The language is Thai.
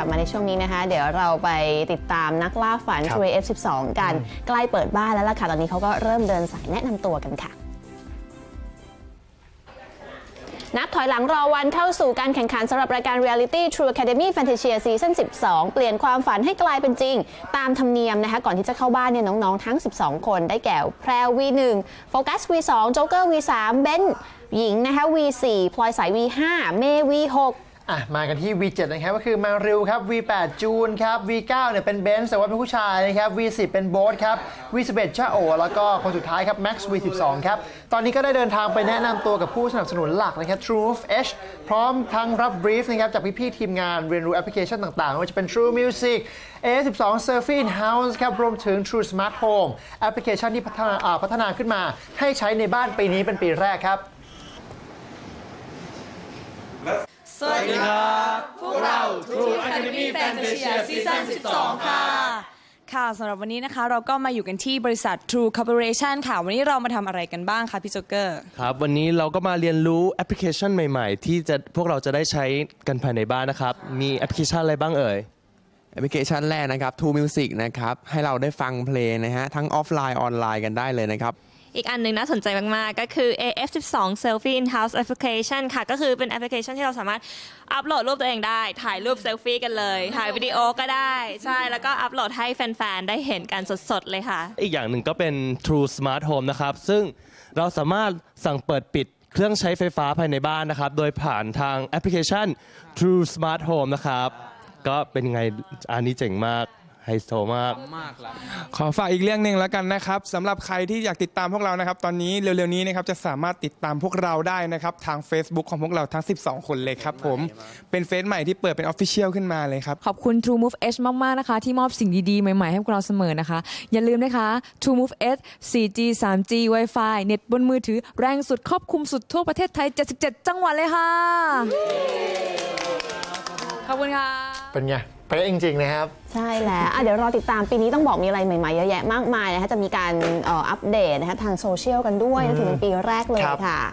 ลับมาในช่วงนี้นะคะ เดี๋ยวเราไปติดตามนักล่าฝันครับ True F12 กัน ใกล้เปิดบ้านแล้วล่ะค่ะ ตอนนี้เขาก็เริ่มเดินสายแนะนำตัวกันค่ะ นับถอยหลังรอวันเข้าสู่การแข่งขันสำหรับรายการ Reality True Academy Fantasia Season 12 เปลี่ยนความฝันให้กลายเป็นจริง ตามธรรมเนียมนะคะ ก่อนที่จะเข้าบ้านเนี่ยน้องๆ ทั้ง 12 คนได้แก่แพรว V1 โฟกัส V2 โจ๊กเกอร์ V3 เบนหญิงนะคะ V4 พลอยสาย V5 เมย์ V6 อะมากันที่ V7 นะครับก็คือมาริวครับ V8 จูนครับ V9 เนี่ยเป็นเบนซ์แต่ว่าเป็นผู้ชายนะครับ V10 เป็นโบ๊ทครับ V11 ชาโอ แล้วก็คนสุดท้ายครับ Max V12 ครับ ตอนนี้ก็ได้เดินทางไปแนะนำตัวกับผู้สนับสนุนหลักนะครับ True Move H พร้อมทั้งรับบรีฟนะครับจากพี่ๆทีมงานเรียนรู้แอปพลิเคชันต่างๆไม่ว่าจะเป็น True Music A12 Surfing House ครับรวมถึง True Smart Home แอปพลิเคชันที่พัฒนาพัฒนาขึ้นมา ให้ใช้ในบ้านปีนี้เป็นปีแรกครับ สวัสดีครับ พวกเรา True Academy Fantasia Season 12 ค่ะ ค่ะสำหรับวันนี้นะคะ เราก็มาอยู่กันที่บริษัท True Corporation ค่ะ วันนี้เรามาทำอะไรกันบ้างคะพี่โจ๊กเกอร์ ครับ วันนี้เราก็มาเรียนรู้แอปพลิเคชันใหม่ๆ ที่จะพวกเราจะได้ใช้กันภายในบ้านนะครับ มีแอปพลิเคชันอะไรบ้างเอ่ย แอปพลิเคชันแรกนะครับ True Music นะครับ ให้เราได้ฟังเพลงนะฮะ ทั้งออฟไลน์ออนไลน์กันได้เลยนะครับ อีกอันหนึ่งน่าสนใจมาก ๆ ก็คือ AF12 Selfie in House Application ค่ะ ก็คือเป็นแอปพลิเคชันที่เราสามารถอัปโหลดรูปตัวเองได้ ถ่ายรูปเซลฟี่กันเลย ถ่ายวิดีโอก็ได้ ใช่ แล้วก็อัปโหลดให้แฟน ๆ ได้เห็นกันสด ๆ เลยค่ะ อีกอย่างหนึ่งก็เป็น True Smart Home นะครับ ซึ่งเราสามารถสั่งเปิดปิดเครื่องใช้ไฟฟ้าภายในบ้านนะครับ โดยผ่านทางแอปพลิเคชัน True Smart Home นะครับ ก็เป็นไงอันนี้เจ๋งมาก ไฮโซมากขอฝากอีกเรื่องหนึ่งแล้วกันนะครับสำหรับใครที่อยากติดตามพวกเรานะครับ ตอนนี้เร็วๆนี้นะครับจะสามารถติดตามพวกเราได้นะครับ ทาง Facebook ของพวกเราทั้ง 12 คนเลยครับผมเป็นเฟซใหม่ที่เปิดเป็นออฟฟิเชียลขึ้นมาเลยครับ ขอบคุณ True Move H มาก ๆ นะคะ ที่มอบสิ่งดี ๆ ใหม่ ๆ ให้พวกเราเสมอนะคะ อย่าลืมนะคะ True Move H 4G 3G Wi-Fi เน็ตบนมือถือแรงสุดครอบคลุมสุดทั่วประเทศไทย 77 จังหวัดเลยค่ะ ขอบคุณค่ะ เป็นไง เป๊ะจริงๆนะครับ ใช่แล้วอะเดี๋ยวรอติดตามปีนี้ต้องบอกมีอะไรใหม่ๆเยอะแยะมากมายนะคะจะมีการเอ่ออัปเดตนะคะทางโซเชียลกันด้วยนะถือเป็นปีแรกเลยครับ ค่ะ